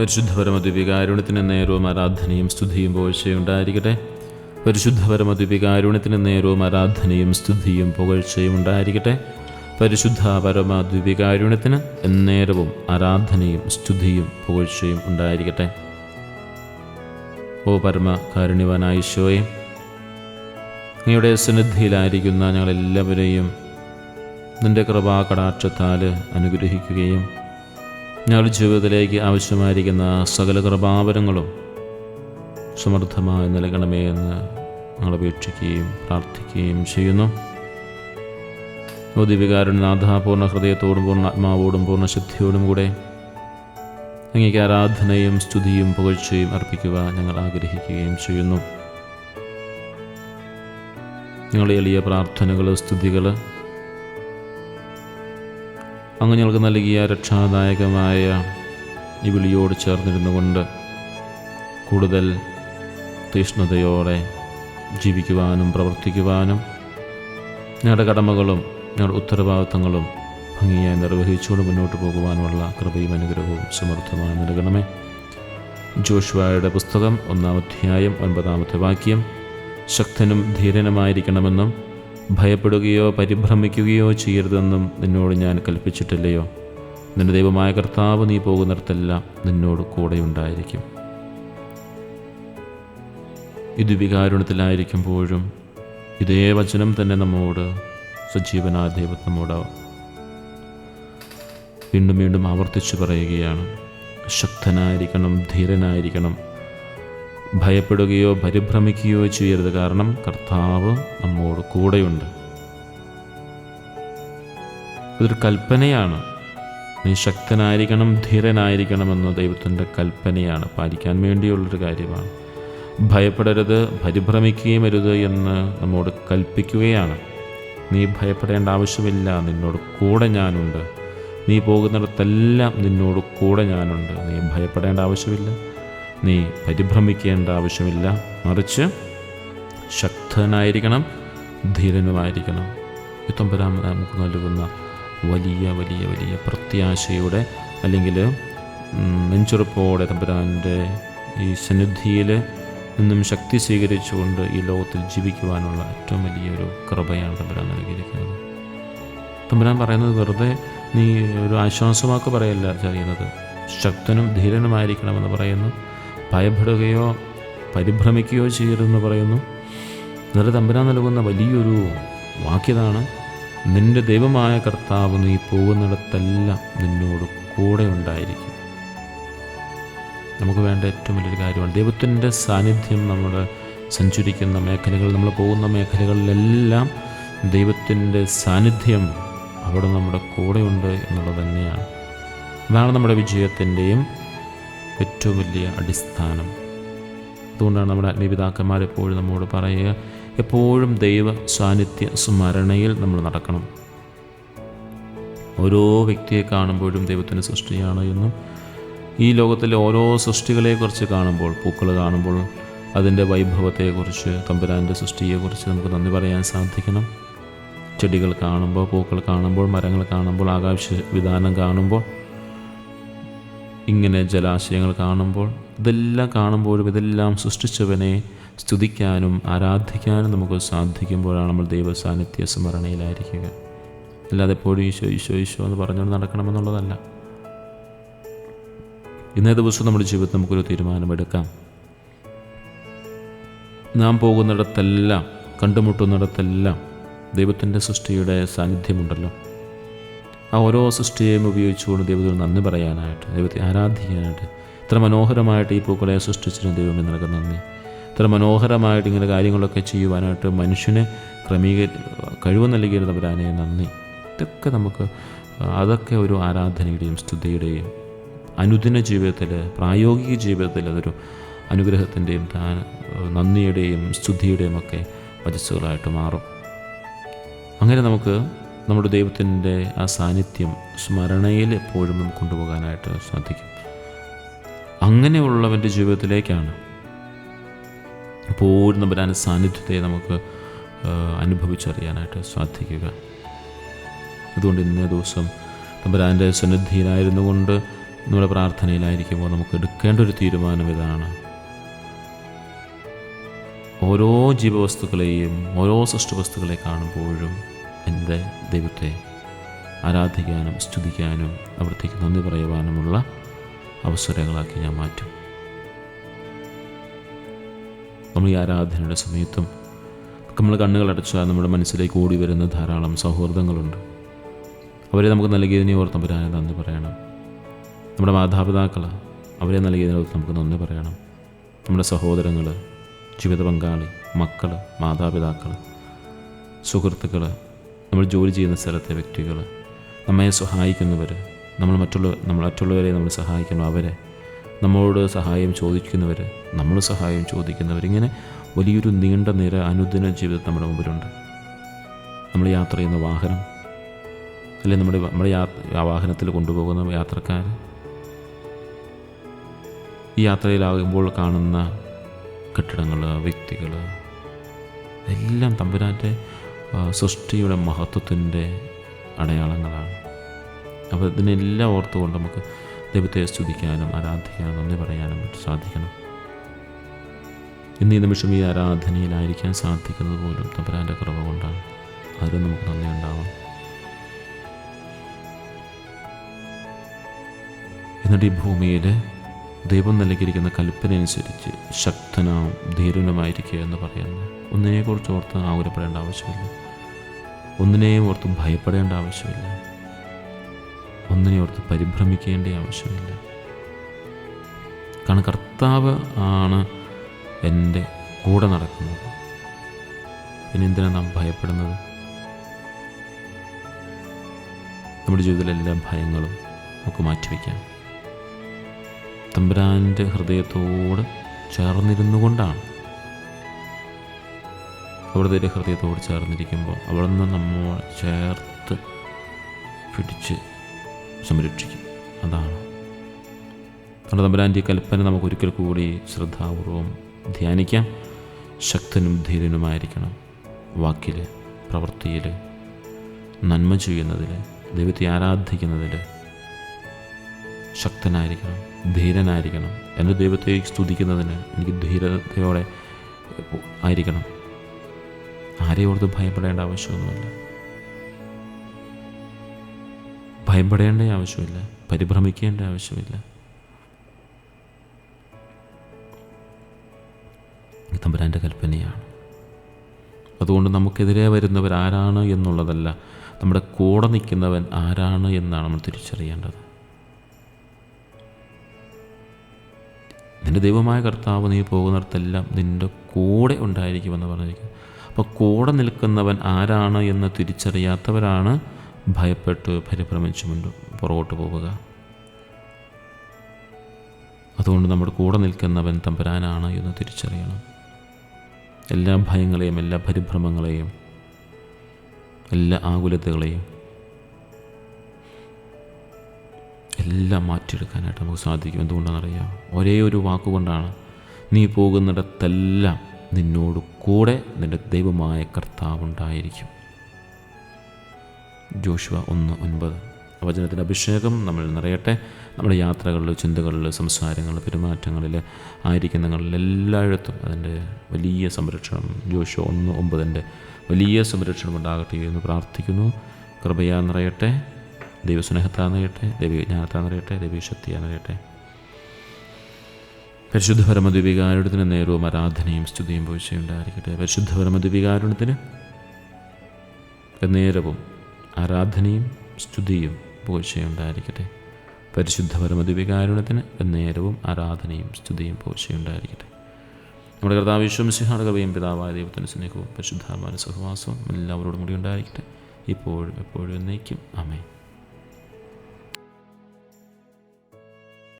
പരിശുദ്ധപരമദ്വികാരുണ്യത്തിന് നേരവും ആരാധനയും സ്തുതിയും പുകഴ്ചയുണ്ടായിരിക്കട്ടെ പരിശുദ്ധ പരിശുദ്ധപരമദ്വികാരുണ്യത്തിന് നേരവും ആരാധനയും സ്തുതിയും പുകഴ്ചയും ഉണ്ടായിരിക്കട്ടെ പരിശുദ്ധ പരമദ്വികാരുണ്യത്തിന് എന്നേരവും ആരാധനയും സ്തുതിയും പുകഴ്ചയും ഉണ്ടായിരിക്കട്ടെ. ഓ പരമ കാരുണ്യവാനായിശോയെ നിങ്ങളുടെ സന്നിധിയിലായിരിക്കുന്ന ഞങ്ങളെല്ലാവരെയും നിന്റെ കൃപാ കടാക്ഷത്താൽ അനുഗ്രഹിക്കുകയും ഞങ്ങളുടെ ജീവിതത്തിലേക്ക് ആവശ്യമായിരിക്കുന്ന സകല കൃപാവരങ്ങളും സമർത്ഥമായി നൽകണമേ എന്ന് ഞങ്ങൾ അപേക്ഷിക്കുകയും പ്രാർത്ഥിക്കുകയും ചെയ്യുന്നു. ഓ ദിവികാരുനാഥ പൂർണ ഹൃദയത്തോടും പൂർണ ആത്മാവോടും പൂർണ ശുദ്ധിയോടും കൂടെ അങ്ങേക്ക് ആരാധനയും സ്തുതിയും പുകഴ്ചയും അർപ്പിക്കുവാൻ ഞങ്ങൾ ആഗ്രഹിക്കുകയും ചെയ്യുന്നു. ഞങ്ങളുടെ എളിയ പ്രാർത്ഥനകൾ സ്തുതികൾ അങ്ങ് ഞങ്ങൾക്ക് നൽകിയ രക്ഷാദായകമായ ഈ വിളിയോട് ചേർന്നിരുന്നു കൊണ്ട് കൂടുതൽ തീഷ്ണതയോടെ ജീവിക്കുവാനും പ്രവർത്തിക്കുവാനും ഞങ്ങളുടെ കടമകളും ഞങ്ങളുടെ ഉത്തരവാദിത്തങ്ങളും ഭംഗിയായി നിർവഹിച്ചുകൊണ്ട് മുന്നോട്ട് പോകുവാനുള്ള കൃപയും അനുഗ്രഹവും സമർത്ഥമായി നൽകണമേ. ജോഷുവായുടെ പുസ്തകം ഒന്നാം അധ്യായം ഒൻപതാമത്തെ വാക്യം ശക്തനും ധീരനുമായിരിക്കണമെന്നും ഭയപ്പെടുകയോ പരിഭ്രമിക്കുകയോ ചെയ്യരുതെന്നും നിന്നോട് ഞാൻ കൽപ്പിച്ചിട്ടില്ലയോ? നിന്റെ ദൈവമായ കർത്താവ് നീ പോകുന്നിടത്തെല്ലാം നിന്നോട് കൂടെയുണ്ടായിരിക്കും. ഇത് വികാരുണത്തിലായിരിക്കുമ്പോഴും ഇതേ വചനം തന്നെ നമ്മോട് സജീവനായ ദൈവം നമ്മോട് വീണ്ടും വീണ്ടും ആവർത്തിച്ചു പറയുകയാണ് ശക്തനായിരിക്കണം ധീരനായിരിക്കണം ഭയപ്പെടുകയോ പരിഭ്രമിക്കുകയോ ചെയ്യരുത്. കാരണം കർത്താവ് നമ്മോട് കൂടെയുണ്ട്. ഇതൊരു കൽപ്പനയാണ്. നീ ശക്തനായിരിക്കണം ധീരനായിരിക്കണം എന്ന ദൈവത്തിന്റെ കൽപ്പനയാണ്. പാലിക്കാൻ വേണ്ടിയുള്ളൊരു കാര്യമാണ്. ഭയപ്പെടരുത് പരിഭ്രമിക്കുകയും അരുത് എന്ന് നമ്മോട് കൽപ്പിക്കുകയാണ്. നീ ഭയപ്പെടേണ്ട ആവശ്യമില്ല. നിന്നോട് കൂടെ ഞാനുണ്ട്. നീ പോകുന്നിടത്തെല്ലാം നിന്നോട് കൂടെ ഞാനുണ്ട്. നീ ഭയപ്പെടേണ്ട ആവശ്യമില്ല. നീ പരിഭ്രമിക്കേണ്ട ആവശ്യമില്ല. മറിച്ച് ശക്തനായിരിക്കണം ധീരനുമായിരിക്കണം. തമ്പുരാൻ നമുക്ക് നൽകുന്ന വലിയ വലിയ വലിയ പ്രത്യാശയുടെ അല്ലെങ്കിൽ നെഞ്ചുറപ്പോടെ തമ്പുരാന്റെ ഈ സന്നിധിയിൽ നിന്നും ശക്തി സ്വീകരിച്ചുകൊണ്ട് ഈ ലോകത്തിൽ ജീവിക്കുവാനുള്ള ഏറ്റവും വലിയൊരു കൃപയാണ് തമ്പുരാൻ നൽകിയിരിക്കുന്നത്. തമ്പുരാൻ പറയുന്നത് വെറുതെ നീ ഒരു ആശ്വാസമാക്ക് പറയല്ല ചെയ്യുന്നത് ശക്തനും ധീരനുമായിരിക്കണമെന്ന് പറയുന്നു. ഭയപ്പെടുകയോ പരിഭ്രമിക്കുകയോ ചെയ്യരുതെന്ന് പറയുന്നു. നല്ല തമ്പുരാൻ നൽകുന്ന വലിയൊരു വാക്യതാണ് നിന്റെ ദൈവമായ കർത്താവ് നീ പോകുന്നിടത്തെല്ലാം നിന്നോട് കൂടെ ഉണ്ടായിരിക്കും. നമുക്ക് വേണ്ട ഏറ്റവും വലിയൊരു കാര്യമാണ്. ദൈവത്തിന്റെ സാന്നിധ്യം നമ്മുടെ സഞ്ചരിക്കുന്ന മേഖലകൾ നമ്മൾ പോകുന്ന മേഖലകളിലെല്ലാം ദൈവത്തിന്റെ സാന്നിധ്യം അവിടെ നമ്മുടെ കൂടെയുണ്ട് എന്നുള്ളത് തന്നെയാണ്. അതാണ് നമ്മുടെ വിജയത്തിന്റെയും ഏറ്റവും വലിയ അടിസ്ഥാനം. അതുകൊണ്ടാണ് നമ്മുടെ ആത്മീയപിതാക്കന്മാർ എപ്പോഴും നമ്മോട് പറയുക എപ്പോഴും ദൈവ സാന്നിധ്യ സ്മരണയിൽ നമ്മൾ നടക്കണം. ഓരോ വ്യക്തിയെ കാണുമ്പോഴും ദൈവത്തിന്റെ സൃഷ്ടിയാണ് എന്നും ഈ ലോകത്തിലെ ഓരോ സൃഷ്ടികളെക്കുറിച്ച് കാണുമ്പോൾ പൂക്കൾ കാണുമ്പോൾ അതിന്റെ വൈഭവത്തെക്കുറിച്ച് തമ്പുരാന്റെ സൃഷ്ടിയെക്കുറിച്ച് നമുക്ക് നന്ദി പറയാൻ സാധിക്കണം. ചെടികൾ കാണുമ്പോൾ പൂക്കൾ കാണുമ്പോൾ മരങ്ങൾ കാണുമ്പോൾ ആകാശ വിധാനം കാണുമ്പോൾ ഇങ്ങനെ ജലാശയങ്ങൾ കാണുമ്പോൾ ഇതെല്ലാം കാണുമ്പോഴും ഇതെല്ലാം സൃഷ്ടിച്ചവനെ സ്തുതിക്കാനും ആരാധിക്കാനും നമുക്ക് സാധിക്കുമ്പോഴാണ് നമ്മൾ ദൈവ സാന്നിധ്യ സ്മരണയിലായിരിക്കുക. അല്ലാതെ എപ്പോഴും ഈശോ ഈശോ ഈശോ എന്ന് പറഞ്ഞുകൊണ്ട് നടക്കണമെന്നുള്ളതല്ല. ഇന്നേ ദിവസം നമ്മുടെ ജീവിതത്തിൽ നമുക്കൊരു തീരുമാനമെടുക്കാം. നാം പോകുന്നിടത്തെല്ലാം കണ്ടുമുട്ടുന്നിടത്തെല്ലാം ദൈവത്തിന്റെ സൃഷ്ടിയുടെ സാന്നിധ്യമുണ്ടല്ലോ. ആ ഓരോ സൃഷ്ടിയെയും ഉപയോഗിച്ചുകൊണ്ട് ദൈവത്തിന് നന്ദി പറയാനായിട്ട് ദൈവത്തെ ആരാധിക്കാനായിട്ട് ഇത്ര മനോഹരമായിട്ട് ഈ പൂക്കളെ സൃഷ്ടിച്ചിരുന്ന ദൈവം നിനക്ക് നന്ദി. ഇത്ര മനോഹരമായിട്ട് ഇങ്ങനെ കാര്യങ്ങളൊക്കെ ചെയ്യുവാനായിട്ട് മനുഷ്യനെ ക്രമീകരി കഴിവ് നൽകിയിരുന്നവരാനെ നന്ദി. ഇതൊക്കെ നമുക്ക് അതൊക്കെ ഒരു ആരാധനയുടെയും സ്തുതിയുടെയും അനുദിന ജീവിതത്തിൽ പ്രായോഗിക ജീവിതത്തിൽ അതൊരു അനുഗ്രഹത്തിന്റെയും താൻ നന്ദിയുടെയും സ്തുതിയുടെയും ഒക്കെ വചസ്സുകളായിട്ട് മാറും. അങ്ങനെ നമുക്ക് നമ്മുടെ ദൈവത്തിന്റെ ആ സാന്നിധ്യം സ്മരണയിൽ എപ്പോഴും നമുക്ക് കൊണ്ടുപോകാനായിട്ട് സാധിക്കും. അങ്ങനെയുള്ളവന്റെ ജീവിതത്തിലേക്കാണ് പൂർണ വരാൻ സാന്നിധ്യത്തെ നമുക്ക് അനുഭവിച്ചറിയാനായിട്ട് സാധിക്കുക. അതുകൊണ്ട് ഇന്നേ ദിവസം തമ്പുരാന്റെ സന്നിധിയിലായിരുന്നു കൊണ്ട് നമ്മുടെ പ്രാർത്ഥനയിലായിരിക്കുമ്പോൾ നമുക്ക് എടുക്കേണ്ട ഒരു തീരുമാനം ഇതാണ്. ഓരോ ജീവവസ്തുക്കളെയും ഓരോ സൃഷ്ടവസ്തുക്കളെ കാണുമ്പോഴും എന്റെ ദൈവത്തെ ആരാധിക്കാനും സ്തുതിക്കാനും അവിടത്തേക്ക് നന്ദി പറയുവാനുമുള്ള അവസരങ്ങളാക്കി ഞാൻ മാറ്റും. നമ്മൾ ഈ ആരാധനയുടെ സമയത്തും നമ്മൾ കണ്ണുകളടച്ചാൽ നമ്മുടെ മനസ്സിലേക്ക് ഓടി വരുന്ന ധാരാളം സൗഹൃദങ്ങളുണ്ട്. അവരെ നമുക്ക് നൽകിയതിനെ ഓർത്ത് തമ്പുരാനെ നന്ദി പറയണം. നമ്മുടെ മാതാപിതാക്കൾ അവരെ നൽകിയതിനെ ഓർത്ത് നമുക്ക് നന്ദി പറയണം. നമ്മുടെ സഹോദരങ്ങൾ ജീവിത പങ്കാളി മക്കൾ മാതാപിതാക്കൾ സുഹൃത്തുക്കൾ നമ്മൾ ജോലി ചെയ്യുന്ന സ്ഥലത്തെ വ്യക്തികൾ നമ്മെ സഹായിക്കുന്നവർ നമ്മൾ മറ്റുള്ള നമ്മൾ മറ്റുള്ളവരെ നമ്മൾ സഹായിക്കണം അവരെ നമ്മളോട് സഹായം ചോദിക്കുന്നവർ നമ്മൾ സഹായം ചോദിക്കുന്നവർ. ഇങ്ങനെ വലിയൊരു നീണ്ട നിര അനുദിന ജീവിതം നമ്മുടെ മുമ്പിലുണ്ട്. നമ്മൾ യാത്ര ചെയ്യുന്ന വാഹനം അല്ലെങ്കിൽ നമ്മുടെ നമ്മുടെ യാത്ര വാഹനത്തിൽ കൊണ്ടുപോകുന്ന യാത്രക്കാർ ഈ യാത്രയിലാകുമ്പോൾ കാണുന്ന കെട്ടിടങ്ങൾ വ്യക്തികൾ എല്ലാം തമ്പുരാന്റെ സൃഷ്ടിയുടെ മഹത്വത്തിന്റെ അടയാളങ്ങളാണ്. അപ്പോൾ ഇതിനെല്ലാം ഓർത്തുകൊണ്ട് നമുക്ക് ദൈവത്തെ സ്തുതിക്കാനും ആരാധിക്കാനും നന്ദി പറയാനും സാധിക്കണം. ഇന്ന് ഈ നിമിഷം ഈ ആരാധനയിലായിരിക്കാൻ സാധിക്കുന്നത് പോലും തമ്പുരാന്റെ കുറവ് കൊണ്ടാണ്. അതിൽ നമുക്ക് നന്ദി ഉണ്ടാവാം എന്നിട്ട് ഈ ഭൂമിയിൽ ദൈവം നൽകിയിരിക്കുന്ന കൽപ്പന അനുസരിച്ച് ശക്തനാവും ധീരനുമായിരിക്കുക എന്ന് പറയുന്നത് ഒന്നിനെക്കുറിച്ച് ഓർത്ത് ആകുലപ്പെടേണ്ട ആവശ്യമില്ല. ഒന്നിനെയും ഓർത്ത് ഭയപ്പെടേണ്ട ആവശ്യമില്ല. ഒന്നിനെ ഓർത്ത് പരിഭ്രമിക്കേണ്ട ആവശ്യമില്ല. കാരണം കർത്താവ് ആണ് എന്റെ കൂടെ നടക്കുന്നത്. പിന്നെ എന്തിനാണ് നാം ഭയപ്പെടുന്നത്? നമ്മുടെ ജീവിതത്തിലെ എല്ലാ ഭയങ്ങളും നമുക്ക് മാറ്റിവെക്കാം. തമ്പുരാന്റെ ഹൃദയത്തോട് ചേർന്നിരുന്നു കൊണ്ടാണ് അവിടുത്തെ ഹൃദയത്തോട് ചേർന്നിരിക്കുമ്പോൾ അവിടെ നിന്ന് നമ്മൾ ചേർത്ത് പിടിച്ച് സംരക്ഷിക്കും. അതാണ്. നമ്മുടെ തമ്പുരാന്റെ കൽപ്പന നമുക്ക് ഒരിക്കൽ കൂടി ശ്രദ്ധാപൂർവം ധ്യാനിക്കാം. ശക്തനും ധീരനുമായിരിക്കണം വാക്കിൽ പ്രവൃത്തിയിൽ നന്മ ചെയ്യുന്നതിൽ ദൈവത്തെ ആരാധിക്കുന്നതിൽ ശക്തനായിരിക്കണം ധീരനായിരിക്കണം. എന്റെ ദൈവത്തെ സ്തുതിക്കുന്നതിന് എനിക്ക് ധീരതയോടെ ആയിരിക്കണം. ആരെയും ഭയപ്പെടേണ്ട ആവശ്യമൊന്നുമില്ല. ഭയപ്പെടേണ്ട ആവശ്യമില്ല. പരിഭ്രമിക്കേണ്ട ആവശ്യമില്ല. തമ്പുരാന്റെ കൽപ്പനയാണ്. അതുകൊണ്ട് നമുക്കെതിരെ വരുന്നവർ ആരാണ് എന്നുള്ളതല്ല നമ്മുടെ കൂടെ നിൽക്കുന്നവൻ ആരാണ് എന്നാണ് നമ്മൾ തിരിച്ചറിയേണ്ടത്. നിന്റെ ദൈവമായ കർത്താവ് നീ പോകുന്നിടത്തെല്ലാം നിന്റെ കൂടെ ഉണ്ടായിരിക്കുമെന്ന് പറഞ്ഞിരിക്കുന്നു. അപ്പോൾ കൂടെ നിൽക്കുന്നവൻ ആരാണ് എന്ന് തിരിച്ചറിയാത്തവരാണ് ഭയപ്പെട്ട് പരിഭ്രമിച്ചു മുൻപ് പുറകോട്ട് പോവുക. അതുകൊണ്ട് നമ്മുടെ കൂടെ നിൽക്കുന്നവൻ തമ്പുരാനാണ് എന്ന് തിരിച്ചറിയണം. എല്ലാ ഭയങ്ങളെയും എല്ലാ പരിഭ്രമങ്ങളെയും എല്ലാ ആകുലതകളെയും എല്ലാം മാറ്റിയെടുക്കാനായിട്ട് നമുക്ക് സാധിക്കും. എന്തുകൊണ്ടാണെന്നറിയാം ഒരേ ഒരു വാക്കുകൊണ്ടാണ് നീ പോകുന്നിടത്തെല്ലാം നിന്നോട് കൂടെ നിന്റെ ദൈവമായ കർത്താവുണ്ടായിരിക്കും ജോഷുവ ഒന്ന് ഒൻപത്. വചനത്തിന്റെ അഭിഷേകം നമ്മൾ നിറയട്ടെ. നമ്മുടെ യാത്രകളിൽ ചിന്തകളിൽ സംസാരങ്ങളിൽ പെരുമാറ്റങ്ങളിൽ ആയിരിക്കുന്നങ്ങളിൽ എല്ലായിടത്തും അതിന്റെ വലിയ സംരക്ഷണം ജോഷുവ ഒന്ന് ഒമ്പതിന്റെ വലിയ സംരക്ഷണം ഉണ്ടാകട്ടെ എന്ന് പ്രാർത്ഥിക്കുന്നു. കൃപയാ നിറയട്ടെ. ദൈവസ്നേഹത്താ നിറയട്ടെ. ദൈവജ്ഞാനത്താ നിറയട്ടെ. ദൈവശക്തിയാ നിറയട്ടെ. പരിശുദ്ധ പരമദ്വികാരുടത്തിന് നേരവും ആരാധനയും സ്തുതിയും പോഴ്ചയുണ്ടായിരിക്കട്ടെ പരിശുദ്ധ പരമദ്വികാരുണത്തിന് നേരവും ആരാധനയും സ്തുതിയും പോഴ്ചയുണ്ടായിരിക്കട്ടെ പരിശുദ്ധ പരമദ്വികാരുണത്തിന് നേരവും ആരാധനയും സ്തുതിയും പോഴ്ചയുണ്ടായിരിക്കട്ടെ നമ്മുടെ കർത്താവ് വിശ്വം കവിയും പിതാവായ ദൈവത്തിന്റെ സ്നേഹവും പരിശുദ്ധാത്മാന സഹവാസവും എല്ലാവരോടും കൂടി ഉണ്ടായിരിക്കട്ടെ. ഇപ്പോഴും എപ്പോഴും എന്നേക്കും. അമേ